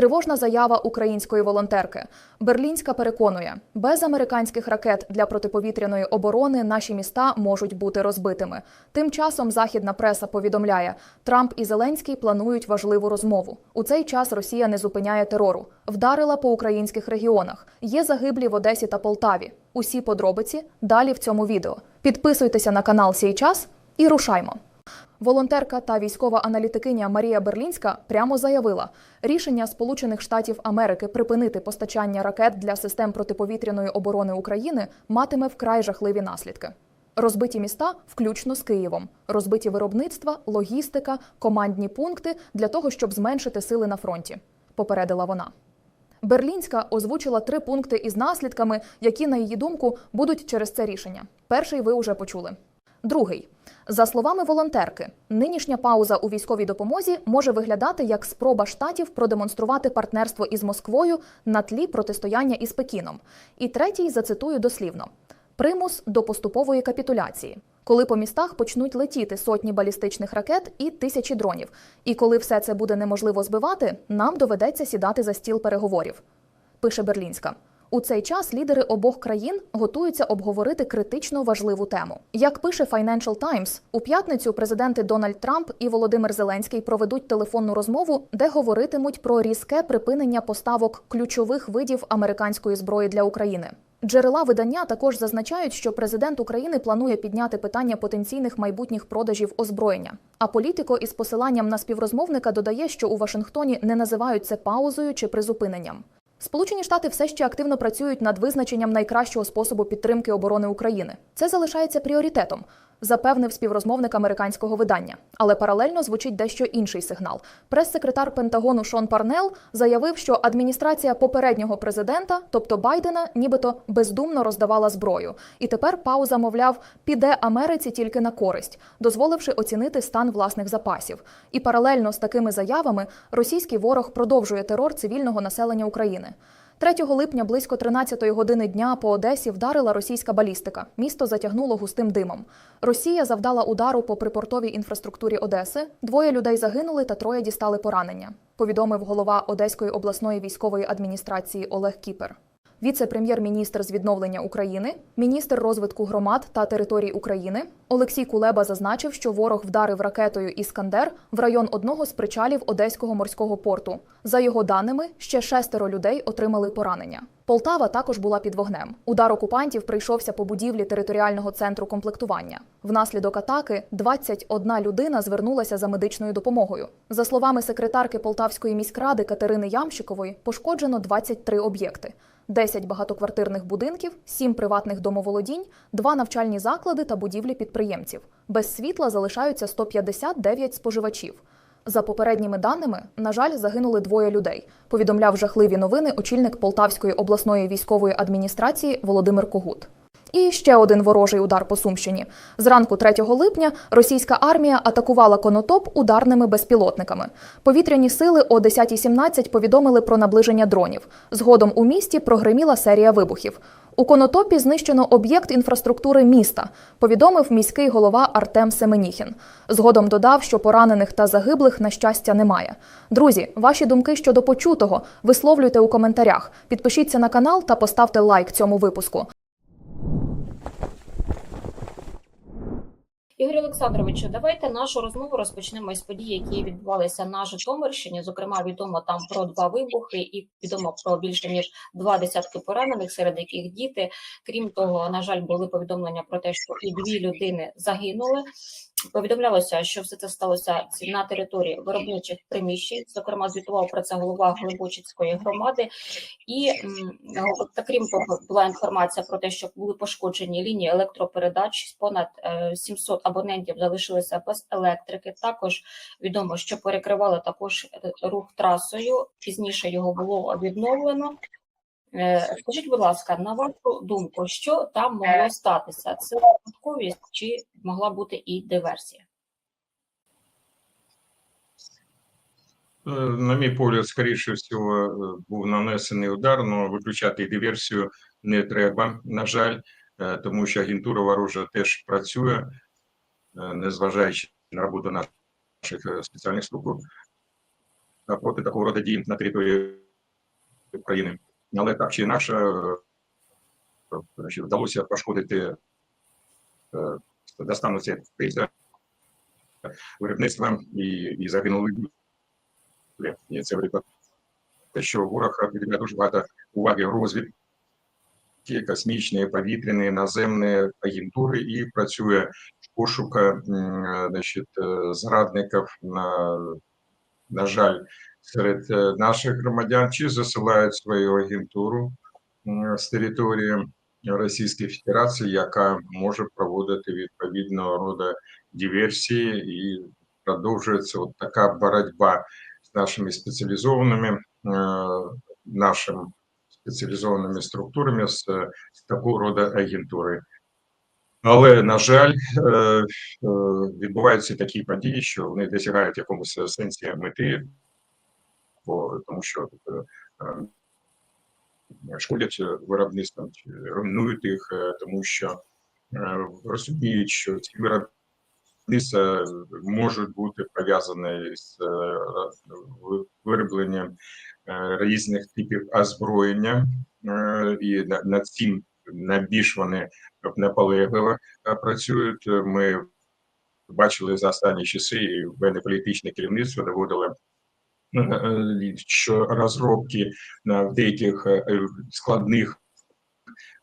Тривожна заява української волонтерки. Берлінська переконує, без американських ракет для протиповітряної оборони наші міста можуть бути розбитими. Тим часом західна преса повідомляє, Трамп і Зеленський планують важливу розмову. У цей час Росія не зупиняє терору, вдарила по українських регіонах. Є загиблі в Одесі та Полтаві. Усі подробиці далі в цьому відео. Підписуйтеся на канал «Сій час» і рушаймо. Волонтерка та військова аналітикиня Марія Берлінська прямо заявила, рішення Сполучених Штатів Америки припинити постачання ракет для систем протиповітряної оборони України матиме вкрай жахливі наслідки. Розбиті міста, включно з Києвом, розбиті виробництва, логістика, командні пункти для того, щоб зменшити сили на фронті. Попередила вона. Берлінська озвучила три пункти із наслідками, які, на її думку, будуть через це рішення. Перший ви вже почули. Другий за словами волонтерки, нинішня пауза у військовій допомозі може виглядати як спроба штатів продемонструвати партнерство із Москвою на тлі протистояння із Пекіном. І третій зацитую дослівно: примус до поступової капітуляції, коли по містах почнуть летіти сотні балістичних ракет і тисячі дронів. І коли все це буде неможливо збивати, нам доведеться сідати за стіл переговорів. Пише Берлінська. У цей час лідери обох країн готуються обговорити критично важливу тему. Як пише Financial Times, у п'ятницю президенти Дональд Трамп і Володимир Зеленський проведуть телефонну розмову, де говоритимуть про різке припинення поставок ключових видів американської зброї для України. Джерела видання також зазначають, що президент України планує підняти питання потенційних майбутніх продажів озброєння. А політико із посиланням на співрозмовника додає, що у Вашингтоні не називають це паузою чи призупиненням. Сполучені Штати все ще активно працюють над визначенням найкращого способу підтримки оборони України. Це залишається пріоритетом, запевнив співрозмовник американського видання. Але паралельно звучить дещо інший сигнал. Прес-секретар Пентагону Шон Парнел заявив, що адміністрація попереднього президента, тобто Байдена, нібито бездумно роздавала зброю. І тепер пауза, мовляв, піде Америці тільки на користь, дозволивши оцінити стан власних запасів. І паралельно з такими заявами російський ворог продовжує терор цивільного населення України. 3 липня близько 13 години дня по Одесі вдарила російська балістика. Місто затягнуло густим димом. Росія завдала удару по припортовій інфраструктурі Одеси. Двоє людей загинули та троє дістали поранення. Повідомив голова Одеської обласної військової адміністрації Олег Кіпер. Віце-прем'єр-міністр з відновлення України, міністр розвитку громад та територій України Олексій Кулеба зазначив, що ворог вдарив ракетою Іскандер в район одного з причалів Одеського морського порту. За його даними, ще шестеро людей отримали поранення. Полтава також була під вогнем. Удар окупантів прийшовся по будівлі територіального центру комплектування. Внаслідок атаки 21 людина звернулася за медичною допомогою. За словами секретарки Полтавської міськради Катерини Ямщикової, пошкоджено 23 об'єкти. 10 багатоквартирних будинків, 7 приватних домоволодінь, 2 навчальні заклади та будівлі підприємців. Без світла залишаються 159 споживачів. За попередніми даними, на жаль, загинули двоє людей. Повідомляв жахливі новини очільник Полтавської обласної військової адміністрації Володимир Когут. І ще один ворожий удар по Сумщині. Зранку 3 липня російська армія атакувала конотоп ударними безпілотниками. Повітряні сили о 10.17 повідомили про наближення дронів. Згодом у місті прогреміла серія вибухів. У конотопі знищено об'єкт інфраструктури міста, повідомив міський голова Артем Семеніхін. Згодом додав, що поранених та загиблих, на щастя, немає. Друзі, ваші думки щодо почутого висловлюйте у коментарях. Підпишіться на канал та поставте лайк цьому випуску. Ігор Олександровичу, давайте нашу розмову розпочнемо із подій, які відбувалися на Житомирщині. Зокрема, відомо там про два вибухи, і відомо про більше ніж два десятки поранених, серед яких діти. Крім того, на жаль, були повідомлення про те, що і дві людини загинули. Повідомлялося, що все це сталося на території виробничих приміщень. Зокрема, звітував про це голова Глибочицької громади. І та крім була інформація про те, що були пошкоджені лінії електропередач. Понад е, 700 абонентів залишилися без електрики. Також відомо, що перекривали також е, рух трасою. Пізніше його було відновлено. Е, Скажіть, будь ласка, на вашу думку, що там могло статися? Це випадковість чи могла бути і диверсія? Е, На мій погляд, скоріше всього, е, був нанесений удар, але виключати диверсію не треба, на жаль, е, тому що агентура ворожа теж працює, е, незважаючи на роботу наших е, спеціальних структур. е, проти такого роду дій на території України. Але так чи інакше, е, вдалося пошкодити е, достануться птиця виробництва і, і загинули люди. Це говорить те, що ворог приділяє дуже багато уваги розвідки, космічної, повітряної, наземної агентури і працює в пошуку значить, е, зрадників на, на жаль, серед е, наших громадян, чи засилають свою агентуру з території Російської Федерації, яка може проводити відповідного роду диверсії, і продовжується от така боротьба з нашими спеціалізованими е, нашими спеціалізованими структурами з, з такого роду агентури. Але на жаль, е, відбуваються такі події, що вони досягають якомусь сенсі мети, бо тому що е, е, шкодять виробництвам, руйнують їх, е, тому що е, розуміють, що ці виробництва можуть бути пов'язані з е, виробленням е, різних типів озброєння, е, і над цим найбільш вони наполегливо е, працюють. Ми бачили за останні часи, і мене політичне керівництво доводило е, е, розробки на деяких е, е, складних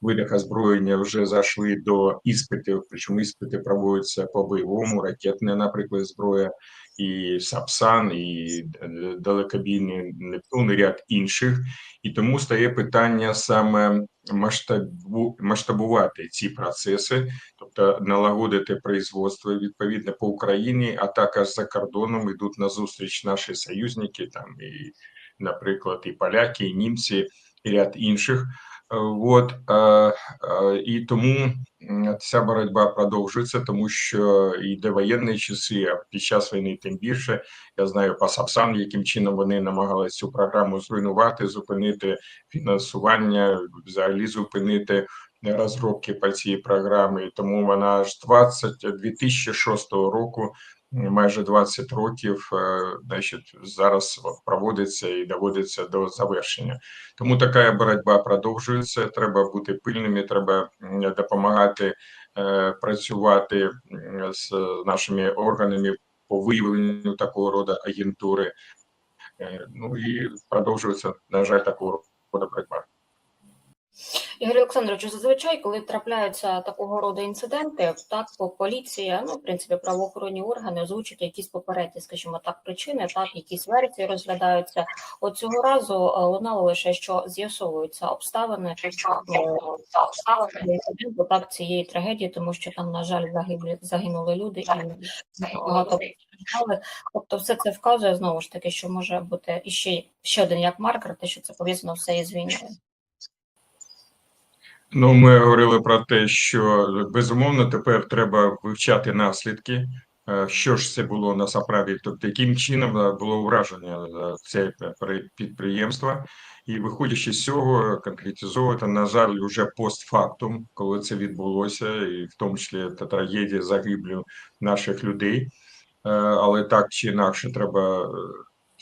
видах озброєння вже зайшли до іспитів, причому іспити проводяться по бойовому, ракетна, наприклад, зброя, і Сапсан, і е, далекобійний Нептун, і ряд інших. І тому стає питання саме масштабу, масштабувати ці процеси, тобто налагодити производство відповідно по Україні, а також за кордоном йдуть на зустріч наші союзники, там і, наприклад, і поляки, і німці, і ряд інших. От і тому ця боротьба продовжується, тому що йде воєнні часи, а під час війни тим більше. Я знаю по Сапсан, яким чином вони намагалися цю програму зруйнувати, зупинити фінансування, взагалі зупинити розробки по цій програмі. І тому вона аж 20 2006 року, майже 20 років, е, значить, зараз проводиться і доводиться до завершення. Тому така боротьба продовжується. Треба бути пильними, треба допомагати е, працювати з нашими органами по виявленню такого роду агентури. Е, Ну і продовжується, на жаль, такого роду боротьба. Ігор Олександрович, зазвичай, коли трапляються такого роду інциденти, так по поліція, ну в принципі, правоохоронні органи озвучують якісь попередні, скажімо так, причини, так якісь версії розглядаються. От цього разу е, лунало лише, що з'ясовуються обставини е, обставини інциденту, так цієї трагедії, тому що там, на жаль, загиблі загинули люди і багато постраждалих. Тобто, все це вказує знову ж таки, що може бути іще ще один як маркер, те, що це пов'язано все із війною. Ну, ми говорили про те, що безумовно тепер треба вивчати наслідки. е, Що ж це було насправді, тобто яким чином е, було враження е, це при- підприємство, і виходячи з цього, конкретизовувати, на жаль, вже постфактум, коли це відбулося, і в тому числі та трагедія загиблю наших людей. Але так чи інакше треба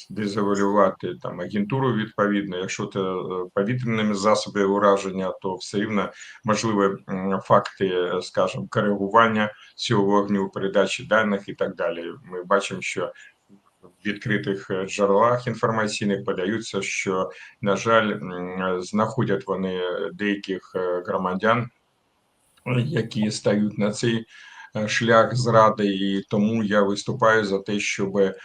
дезавалювати там агентуру відповідно. Якщо це повітряними засобами ураження, то все рівно можливі факти, е, скажімо, коригування цього вогню, передачі даних і так далі. Ми бачимо, що в відкритих е, джерелах інформаційних подаються, що на жаль, знаходять вони деяких е, громадян, які стають на цей шлях зради, і тому я виступаю за те, щоб е,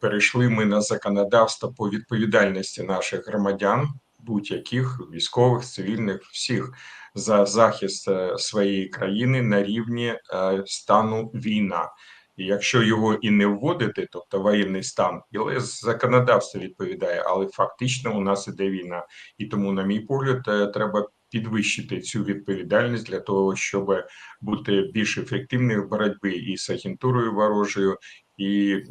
перейшли ми на законодавство по відповідальності наших громадян, будь-яких військових, цивільних, всіх за захист е, своєї країни на рівні е, стану війна. І якщо його і не вводити, тобто воєнний стан, але законодавство відповідає, але фактично у нас іде війна, і тому, на мій погляд, е, треба підвищити цю відповідальність для того, щоб бути більш ефективною в боротьбі і з агентурою ворожою, і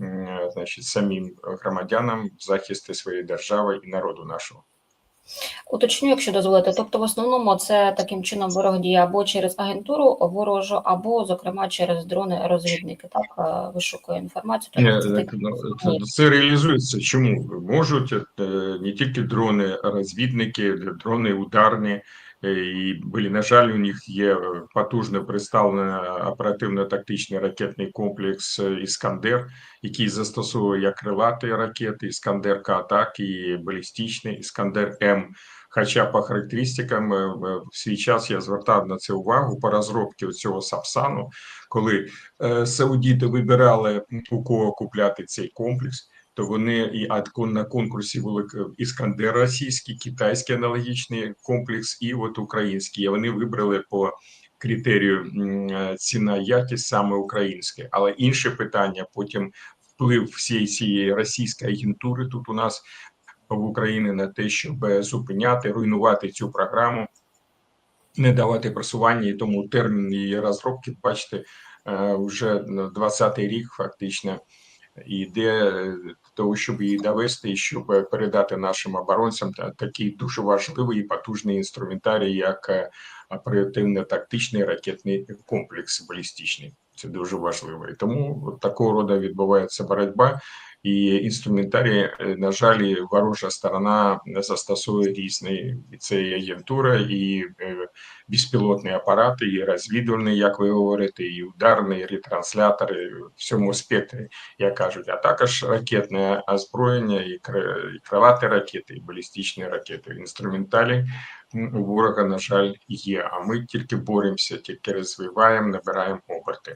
значить самим громадянам в захисті своєї держави і народу нашого. Уточню, якщо дозволите. Тобто, в основному це таким чином ворог діє або через агентуру ворожу, або, зокрема, через дрони-розвідники. Так е, вишукує інформацію. Тобто це ну. Це, це реалізується. Чому можуть е, не тільки дрони розвідники, дрони ударні, і були, на жаль, у них є е, потужно представлений оперативно-тактичний ракетний комплекс Іскандер, який застосовує як крилаті ракети Іскандер К, так і балістичний Іскандер М. Хоча по характеристикам в свій час я звертав на це увагу по розробці цього Сапсану, коли саудіти вибирали у кого купляти цей комплекс, то вони і на конкурсі були іскандер російський, китайський аналогічний комплекс, і от український. І вони вибрали по критерію е, ціна якість саме українське. Але інше питання потім вплив всієї цієї російської агентури тут у нас в Україні на те, щоб зупиняти, руйнувати цю програму, не давати просування, і тому термін її розробки, бачите, е, вже на 20-й рік фактично йде де того, щоб її довести, і щоб передати нашим оборонцям та такий дуже важливий і потужний інструментарій, як е, оперативно-тактичний ракетний комплекс балістичний. Це дуже важливо. І тому такого роду відбувається боротьба. І інструментарій, е, на жаль, ворожа сторона застосує різні і це і агентура, і е, безпілотні апарати, і розвідувальні, як ви говорите, і ударні, і ретранслятори в всьому спектрі, як кажуть, а також ракетне озброєння, і і крилаті ракети, і балістичні ракети. Інструментарій у ворога, на жаль, є. А ми тільки боремося, тільки розвиваємо, набираємо оберти.